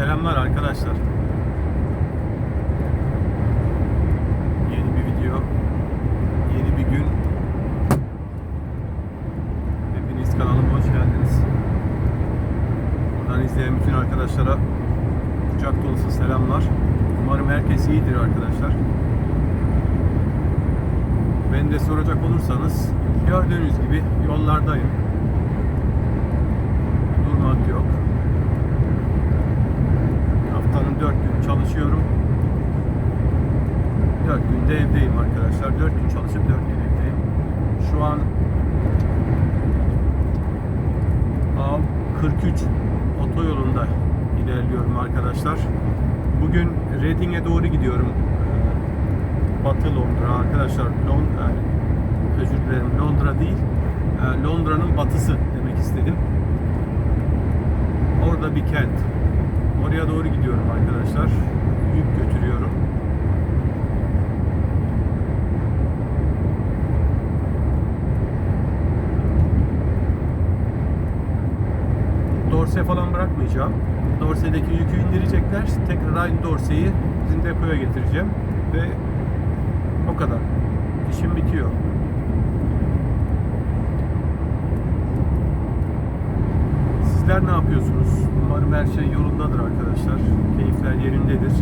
Selamlar arkadaşlar. Yeni bir video, yeni bir gün. Hepiniz kanalıma hoş geldiniz. Buradan izleyen bütün arkadaşlara kucak dolusu selamlar. Umarım herkes iyidir arkadaşlar. Ben de soracak olursanız gördüğünüz gibi yollardayım. Durmak yok. Haftanın dört günü çalışıyorum. Dört günde evdeyim arkadaşlar. Dört gün çalışıp dört gün evdeyim. Şu an A43 otoyolunda ilerliyorum arkadaşlar. Bugün Reading'e doğru gidiyorum. Ee, Batı Londra arkadaşlar. Londra, özür dilerim Londra değil. Ee, Londra'nın batısı demek istedim. Orada bir kent. Oraya doğru gidiyorum arkadaşlar. Yük götürüyorum. Dorse falan bırakmayacağım. Dorse'deki yükü indirecekler. Tekrar aynı Dorse'yi bizim depoya getireceğim. Ve o kadar. İşim bitiyor. Sizler ne yapıyorsunuz? Umarım her şey yolundadır arkadaşlar. Keyifler yerindedir.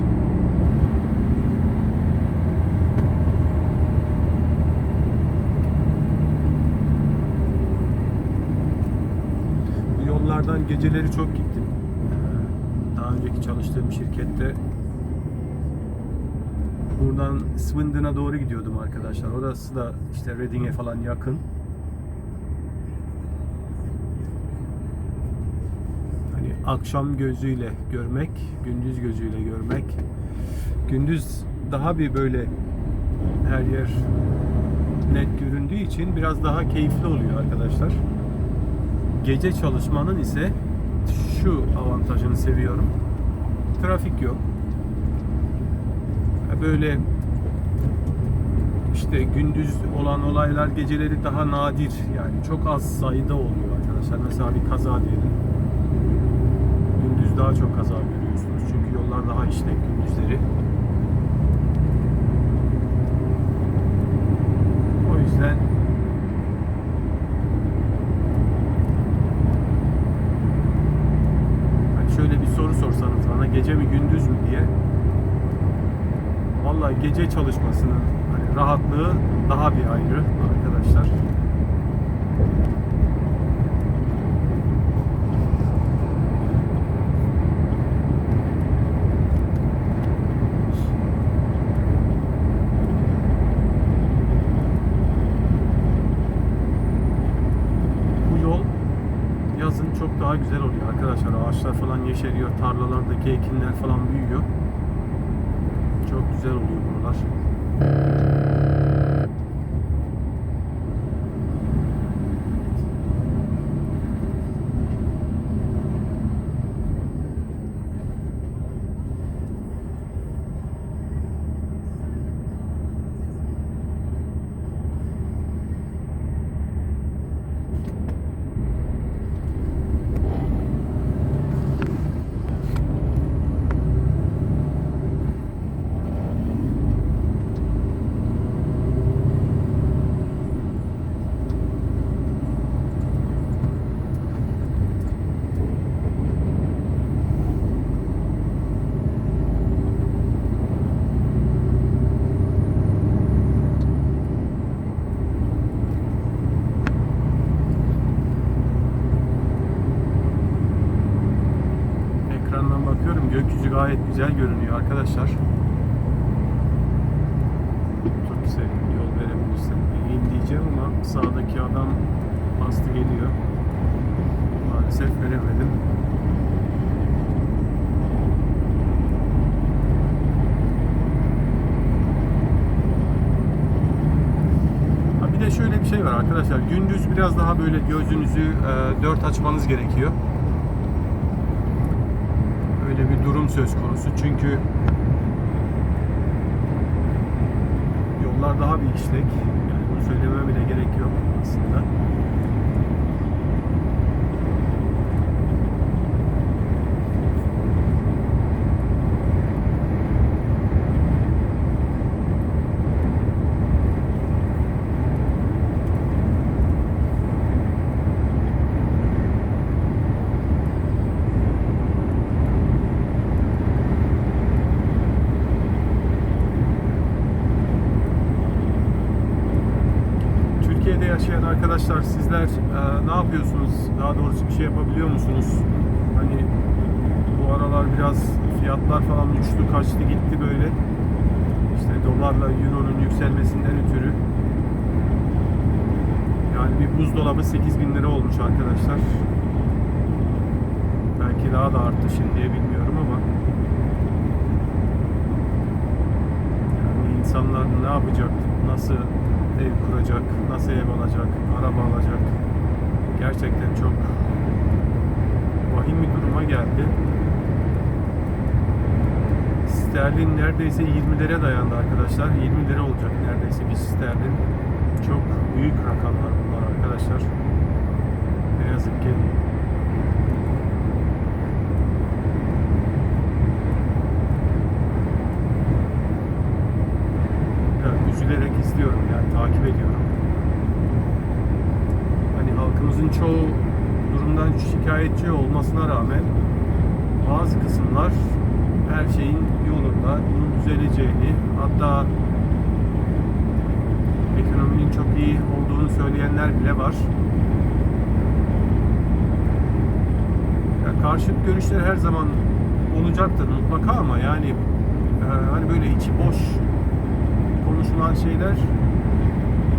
Bu yollardan geceleri çok gittim. Önceki çalıştığım şirkette buradan Swindon'a doğru gidiyordum arkadaşlar. Orası da işte Reading'e falan yakın. hani akşam gözüyle görmek, gündüz gözüyle görmek. Gündüz daha bir böyle her yer net göründüğü için biraz daha keyifli oluyor arkadaşlar. Gece çalışmanın ise şu avantajını seviyorum. Trafik yok. Böyle işte gündüz olan olaylar geceleri daha nadir yani çok az sayıda oluyor arkadaşlar. Mesela bir kaza diyelim gündüz daha çok kaza görüyorsunuz. Çünkü yollar daha işlek gündüzleri. O yüzden hani şöyle bir soru sorsanız bana gece mi gündüz mü diye vallahi gece çalışmasının hani rahatlığı daha bir ayrı arkadaşlar. bu yol yazın çok daha güzel oluyor arkadaşlar. Ağaçlar falan yeşeriyor, tarlalardaki ekinler falan büyüyor. Çok güzel oluyor buralar. Gayet güzel görünüyor arkadaşlar. Sevdim yol verebilirsem. İyiyim diyeceğim ama sağdaki adam bastı geliyor. Maalesef veremedim. Şöyle bir şey var arkadaşlar. Gündüz biraz daha böyle gözünüzü e, dört açmanız gerekiyor. Öyle bir durum söz konusu. Çünkü yollar daha bir işlek. Yani bunu söylememe bile gerek yok aslında. arkadaşlar sizler e, ne yapıyorsunuz? Daha doğrusu bir şey yapabiliyor musunuz? Hani bu aralar biraz fiyatlar falan uçtu kaçtı gitti böyle. İşte dolarla euronun yükselmesinden ötürü. Yani bir buzdolabı 8000 lira olmuş arkadaşlar. Belki daha da arttı şimdiye bilmiyorum ama yani insanlar ne yapacak? Nasıl ev kuracak? Nasıl ev alacak? Araba alacak? Gerçekten çok vahim bir duruma geldi. Sterlin neredeyse 20'lere dayandı arkadaşlar. 20 lira olacak neredeyse bir sterlin. Çok büyük rakamlar bunlar arkadaşlar. Ne yazık ki. Üzülerek izliyorum yani takip ediyorum. Halkımızın çoğu durumdan şikayetçi olmasına rağmen bazı kısımlar her şeyin yolunda, bunun düzeleceğini, hatta ekonominin çok iyi olduğunu söyleyenler bile var. Ya karşıt görüşler her zaman olacaktır mutlaka ama yani e, hani böyle içi boş konuşulan şeyler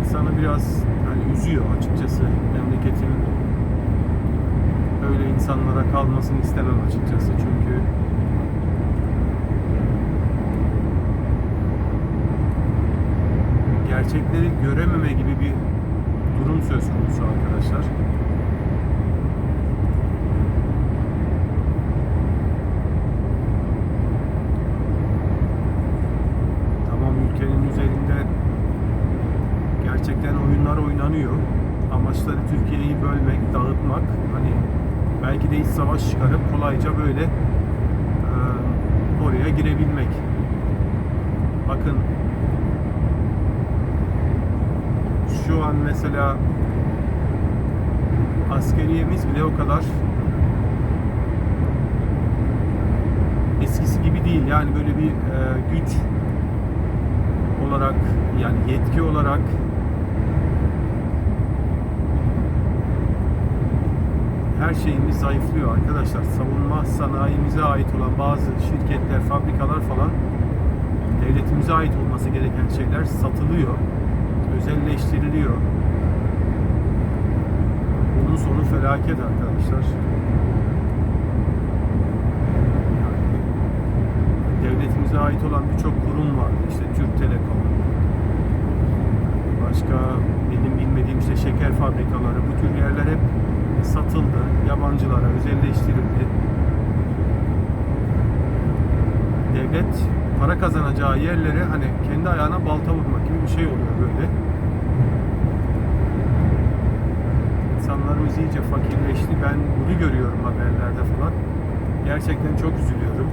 insanı biraz üzüyor açıkçası memleketin öyle insanlara kalmasını istemem açıkçası çünkü gerçekleri görememe gibi bir durum söz konusu arkadaşlar. Tamam ülkenin üzerinde gerçekten oyunlar oynanıyor. Amaçları Türkiye'yi bölmek, dağıtmak. Hani belki de iç savaş çıkarıp kolayca böyle e, oraya girebilmek. Bakın şu an mesela askeriyemiz bile o kadar eskisi gibi değil. Yani böyle bir e, güç olarak yani yetki olarak her şeyimiz zayıflıyor arkadaşlar. Savunma sanayimize ait olan bazı şirketler, fabrikalar falan devletimize ait olması gereken şeyler satılıyor özelleştiriliyor. Bunun sonu felaket arkadaşlar. Yani devletimize ait olan birçok kurum var. İşte Türk Telekom, başka benim bilmediğim işte şeker fabrikaları, bu tür yerler hep satıldı. Yabancılara özelleştirildi. Devlet para kazanacağı yerlere hani kendi ayağına balta vurmak gibi bir şey oluyor böyle. İnsanlarımız iyice fakirleşti. Ben bunu görüyorum haberlerde falan. Gerçekten çok üzülüyorum.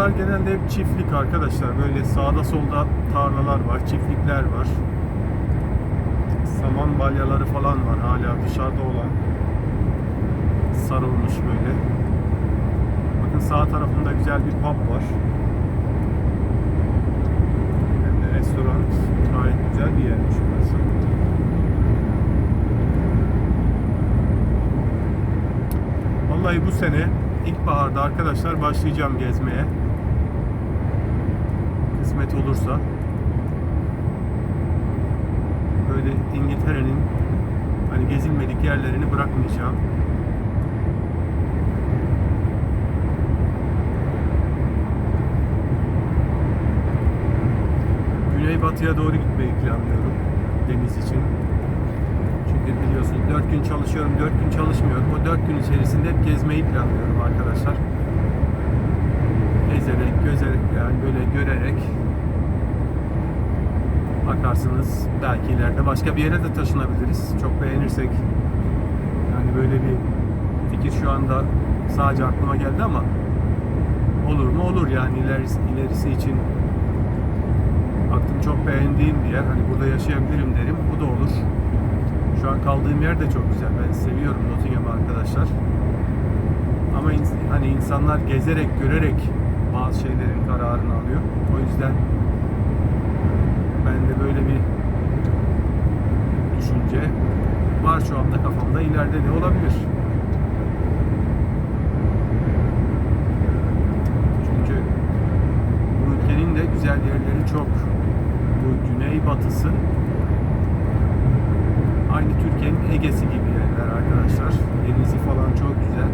Buralar genelde hep çiftlik arkadaşlar. Böyle sağda solda tarlalar var, çiftlikler var. Saman balyaları falan var hala dışarıda olan. Sarılmış böyle. Bakın sağ tarafında güzel bir pub var. Hem de restoran. Gayet güzel bir yermiş burası. Vallahi bu sene ilkbaharda arkadaşlar başlayacağım gezmeye kısmet olursa böyle İngiltere'nin hani gezilmedik yerlerini bırakmayacağım. Güneybatıya doğru gitmeyi planlıyorum deniz için. Çünkü biliyorsunuz 4 gün çalışıyorum, 4 gün çalışmıyorum. O 4 gün içerisinde hep gezmeyi planlıyorum arkadaşlar. Gezerek, gözerek yani böyle görerek bakarsınız belki ileride başka bir yere de taşınabiliriz. Çok beğenirsek. Yani böyle bir fikir şu anda sadece aklıma geldi ama olur mu olur yani ilerisi, ilerisi için baktım çok beğendiğim bir yer. Hani burada yaşayabilirim derim. Bu da olur. Şu an kaldığım yer de çok güzel. Ben seviyorum Nottingham'ı arkadaşlar. Ama hani insanlar gezerek, görerek bazı şeylerin kararını alıyor. O yüzden ben de böyle bir düşünce var şu anda kafamda. İleride de olabilir. Çünkü bu ülkenin de güzel yerleri çok. Bu güney batısı aynı Türkiye'nin Ege'si gibi yerler arkadaşlar. Denizi falan çok güzel.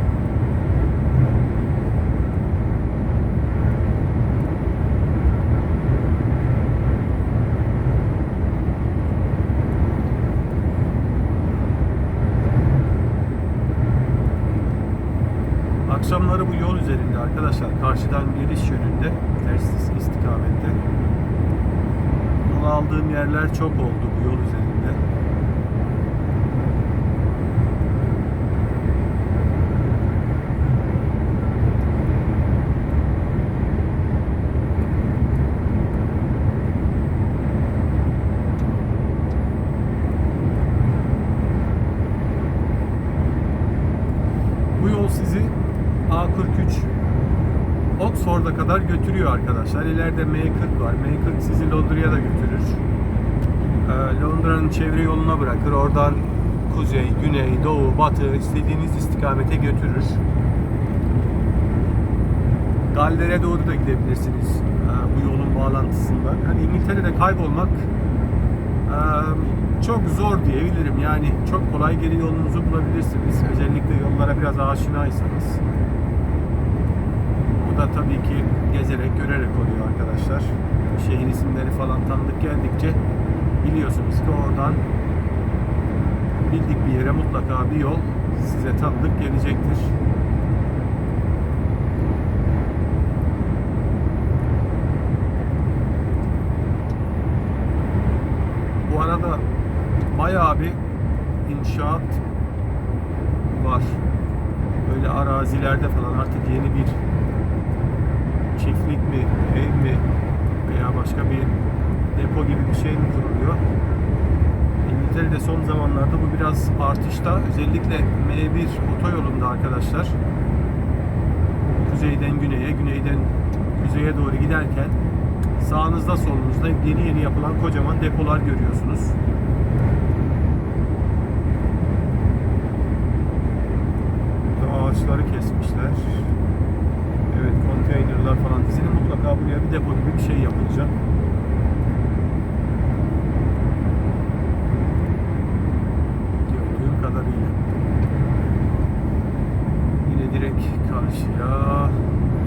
Akşamları bu yol üzerinde arkadaşlar. Karşıdan geliş yönünde ters istikamette. Yol aldığım yerler çok oldu bu yol üzerinde. Bu yol sizi A43 Oxford'a götürüyor arkadaşlar. İleride M40 var. M40 sizi Londra'ya da götürür. Ee, Londra'nın çevre yoluna bırakır. Oradan kuzey, güney, doğu, batı istediğiniz istikamete götürür. Galler'e doğru da gidebilirsiniz ee, bu yolun bağlantısından. Hani İngiltere'de kaybolmak ee, çok zor diyebilirim. Yani çok kolay geri yolunuzu bulabilirsiniz. Özellikle yollara biraz aşinaysanız. Bu da tabii ki gezerek, görerek oluyor arkadaşlar. Şehir isimleri falan tanıdık geldikçe biliyorsunuz ki oradan bildik bir yere mutlaka bir yol size tanıdık gelecektir. Bu arada bayağı bir inşaat var. Böyle arazilerde falan artık yeni bir çiftlik mi, ev mi veya başka bir depo gibi bir şey kuruluyor? İngiltere'de son zamanlarda bu biraz artışta. Özellikle M1 otoyolunda arkadaşlar. Kuzeyden güneye, güneyden kuzeye doğru giderken sağınızda solunuzda yeni yeni yapılan kocaman depolar görüyorsunuz. Burada ağaçları kesmişler. Evet konteynerler falan dizili mutlaka buraya bir depo gibi bir şey yapılacak. Gördüğüm kadarıyla. Yine direkt karşıya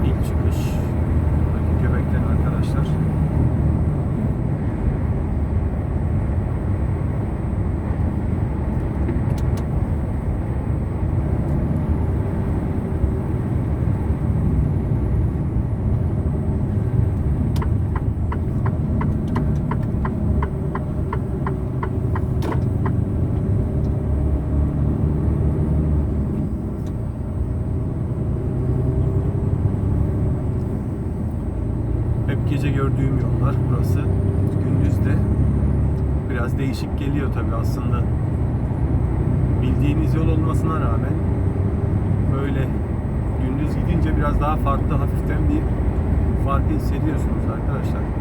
ilk çıkış. Buradaki göbekten arkadaşlar. Hep gece gördüğüm yollar burası. Gündüz de biraz değişik geliyor tabi aslında. Bildiğiniz yol olmasına rağmen böyle gündüz gidince biraz daha farklı hafiften bir farkı hissediyorsunuz arkadaşlar.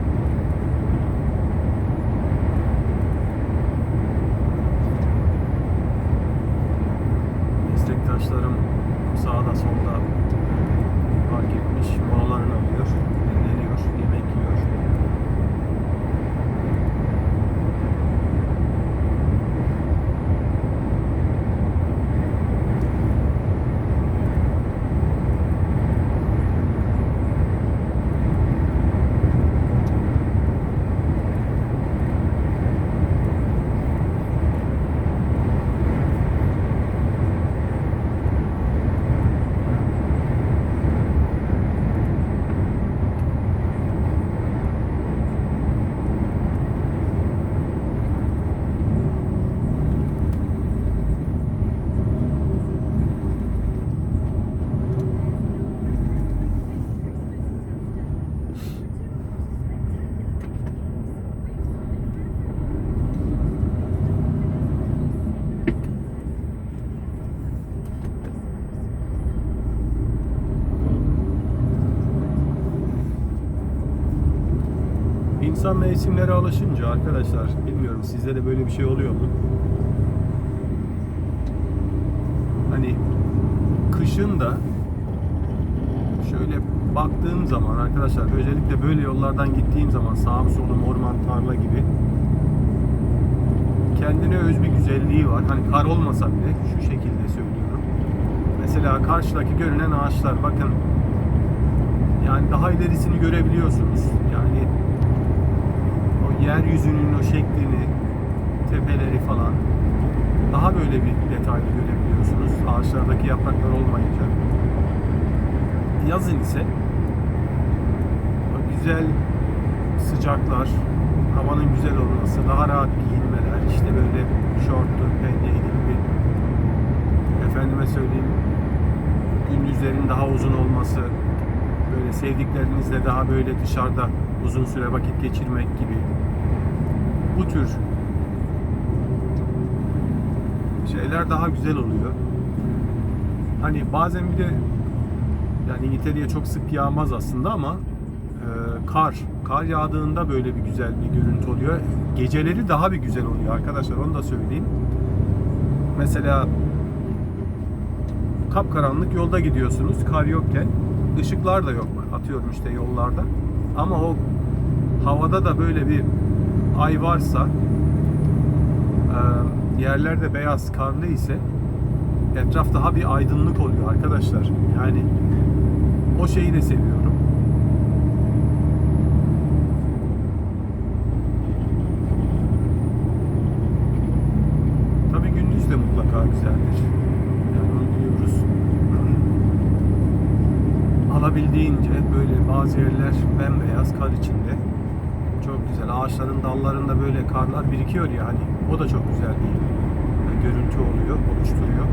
İnsan mevsimlere alışınca arkadaşlar bilmiyorum sizde de böyle bir şey oluyor mu? Hani kışın da şöyle baktığım zaman arkadaşlar özellikle böyle yollardan gittiğim zaman sağım solum orman tarla gibi kendine öz bir güzelliği var. Hani kar olmasa bile şu şekilde söylüyorum. Mesela karşıdaki görünen ağaçlar bakın yani daha ilerisini görebiliyorsunuz. Yeryüzünün o şeklini, tepeleri falan daha böyle bir detaylı görebiliyorsunuz. Ağaçlardaki yapraklar olmayınca. Yazın ise güzel sıcaklar, havanın güzel olması, daha rahat giyinmeler, işte böyle şortlu, penye gibi efendime söyleyeyim gündüzlerin daha uzun olması, böyle sevdiklerinizle daha böyle dışarıda uzun süre vakit geçirmek gibi bu tür şeyler daha güzel oluyor. Hani bazen bir de yani İngiltere'ye çok sık yağmaz aslında ama e, kar, kar yağdığında böyle bir güzel bir görüntü oluyor. Geceleri daha bir güzel oluyor arkadaşlar onu da söyleyeyim. Mesela kapkaranlık yolda gidiyorsunuz kar yokken ışıklar da yok atıyorum işte yollarda ama o havada da böyle bir ay varsa e, yerlerde beyaz karlı ise etraf daha bir aydınlık oluyor arkadaşlar. Yani o şeyi de seviyorum tabi gündüz de mutlaka güzeldir yani onu biliyoruz alabildiğince böyle bazı yerler bembeyaz kar içinde. Çok güzel. Ağaçların dallarında böyle karlar birikiyor ya hani o da çok güzel bir görüntü oluyor, oluşturuyor.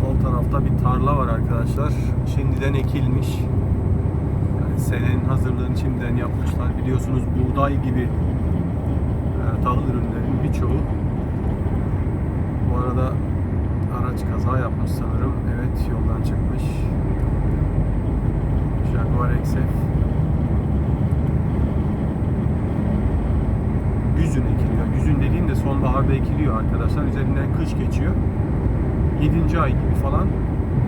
Sol tarafta bir tarla var arkadaşlar. Şimdiden ekilmiş. Yani senenin hazırlığını şimdiden yapmışlar. Biliyorsunuz buğday gibi e, tahıl ürünlerin birçoğu. Bu arada araç kaza yapmış sanırım. Evet yoldan çıkmış. XF. Güzün ekiliyor. Güzün dediğim de sonbaharda ekiliyor arkadaşlar. Üzerinden kış geçiyor. 7. ay gibi falan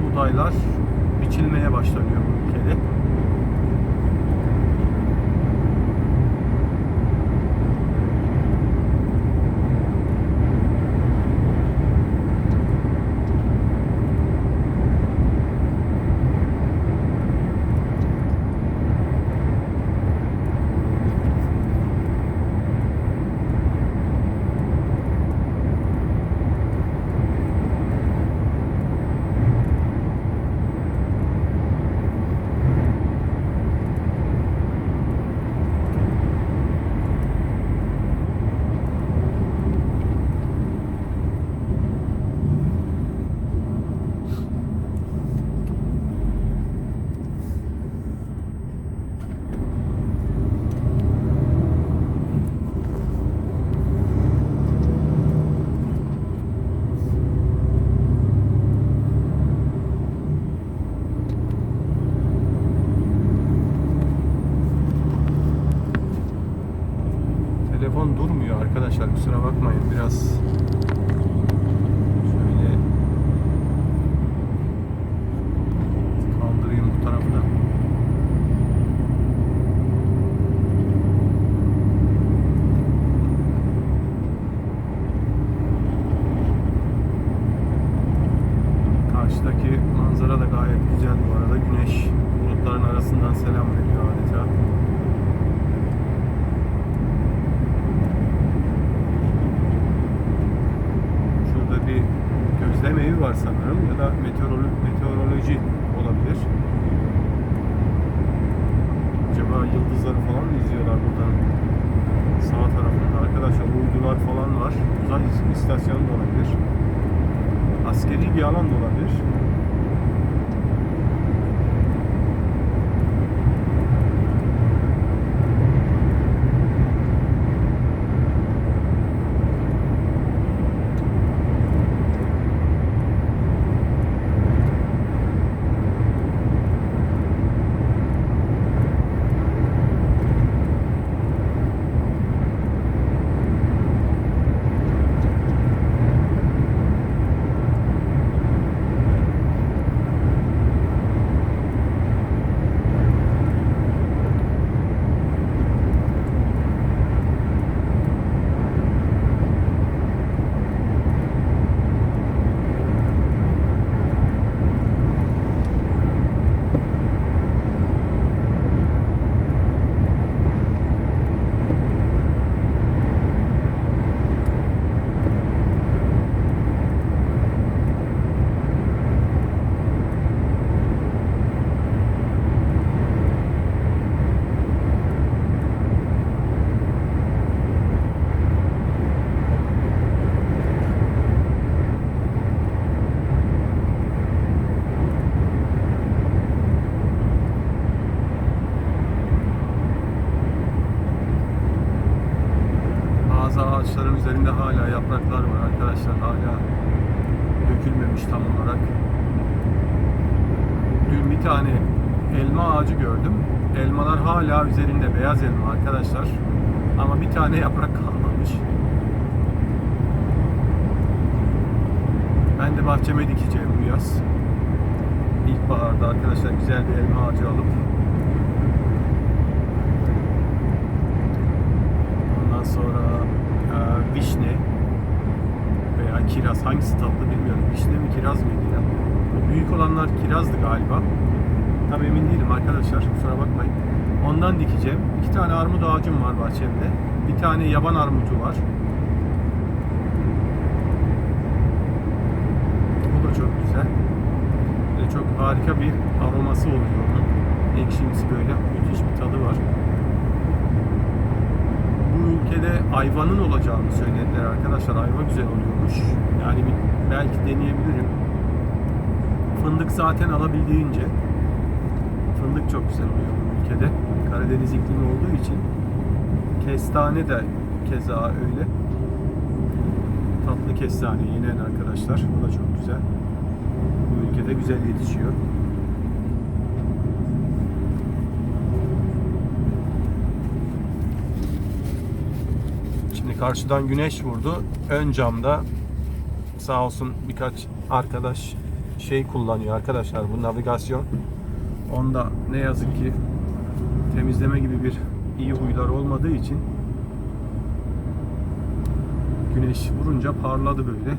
buğdaylar biçilmeye başlanıyor bu ülkede. Karşıdaki manzara da gayet güzel bu arada. Güneş bulutların arasından selam veriyor adeta. Şurada bir gözlem evi var sanırım ya da meteorolo meteoroloji bir tane elma ağacı gördüm. Elmalar hala üzerinde beyaz elma arkadaşlar. Ama bir tane yaprak kalmamış. Ben de bahçeme dikeceğim bu yaz. İlkbaharda arkadaşlar güzel bir elma ağacı alıp Ondan sonra e, vişne veya kiraz hangisi tatlı bilmiyorum. Vişne mi kiraz mıydı ya? Büyük olanlar kirazdı galiba. Tam emin değilim arkadaşlar kusura bakmayın. Ondan dikeceğim. İki tane armut ağacım var bahçemde. Bir tane yaban armutu var. Bu da çok güzel. Ve çok harika bir aroması oluyor onun. Ekşimsi böyle müthiş bir tadı var bu ülkede ayvanın olacağını söylediler arkadaşlar. Ayva güzel oluyormuş. Yani bir, belki deneyebilirim. Fındık zaten alabildiğince. Fındık çok güzel oluyor bu ülkede. Karadeniz iklimi olduğu için. Kestane de keza öyle. Tatlı kestane yenen arkadaşlar. Bu da çok güzel. Bu ülkede güzel yetişiyor. Şimdi karşıdan güneş vurdu. Ön camda sağ olsun birkaç arkadaş şey kullanıyor arkadaşlar bu navigasyon. Onda ne yazık ki temizleme gibi bir iyi huylar olmadığı için güneş vurunca parladı böyle.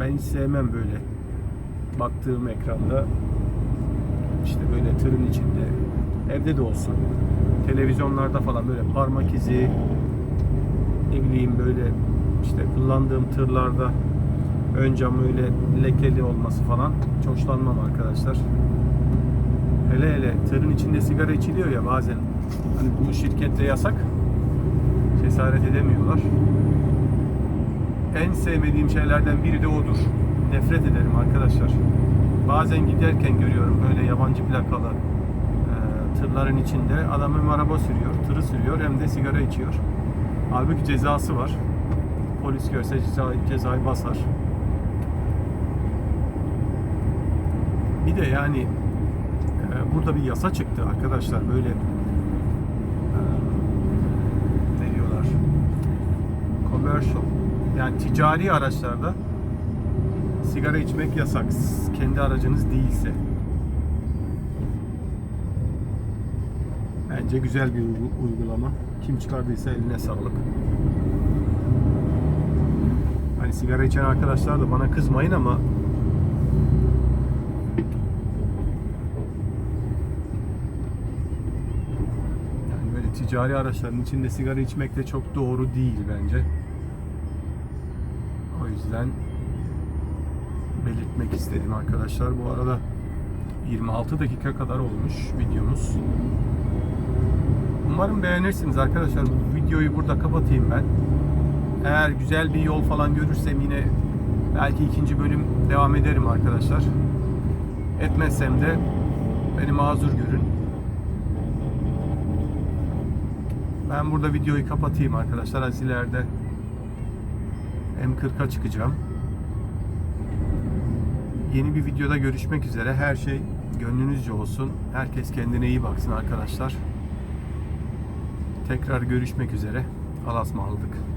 Ben hiç sevmem böyle baktığım ekranda işte böyle tırın içinde evde de olsun televizyonlarda falan böyle parmak izi ne bileyim böyle işte kullandığım tırlarda ön cam öyle lekeli olması falan hoşlanmam arkadaşlar. Hele hele tırın içinde sigara içiliyor ya bazen hani bu şirkette yasak cesaret edemiyorlar. En sevmediğim şeylerden biri de odur. Nefret ederim arkadaşlar. Bazen giderken görüyorum böyle yabancı plakalı e, tırların içinde adam hem araba sürüyor, tırı sürüyor hem de sigara içiyor. Halbuki cezası var. Polis görse ceza, cezayı basar. Bir de yani burada bir yasa çıktı arkadaşlar böyle e, ne diyorlar? Commercial yani ticari araçlarda sigara içmek yasak kendi aracınız değilse. Bence güzel bir uygu- uygulama. Kim çıkardıysa eline sağlık. Hani sigara içen arkadaşlar da bana kızmayın ama Yani böyle ticari araçların içinde sigara içmek de çok doğru değil bence. O yüzden belirtmek istedim arkadaşlar. Bu arada 26 dakika kadar olmuş videomuz. Umarım beğenirsiniz arkadaşlar. Bu videoyu burada kapatayım ben. Eğer güzel bir yol falan görürsem yine belki ikinci bölüm devam ederim arkadaşlar. Etmezsem de beni mazur görün. Ben burada videoyu kapatayım arkadaşlar. Az ileride M40'a çıkacağım. Yeni bir videoda görüşmek üzere. Her şey gönlünüzce olsun. Herkes kendine iyi baksın arkadaşlar. Tekrar görüşmek üzere. Alasma aldık.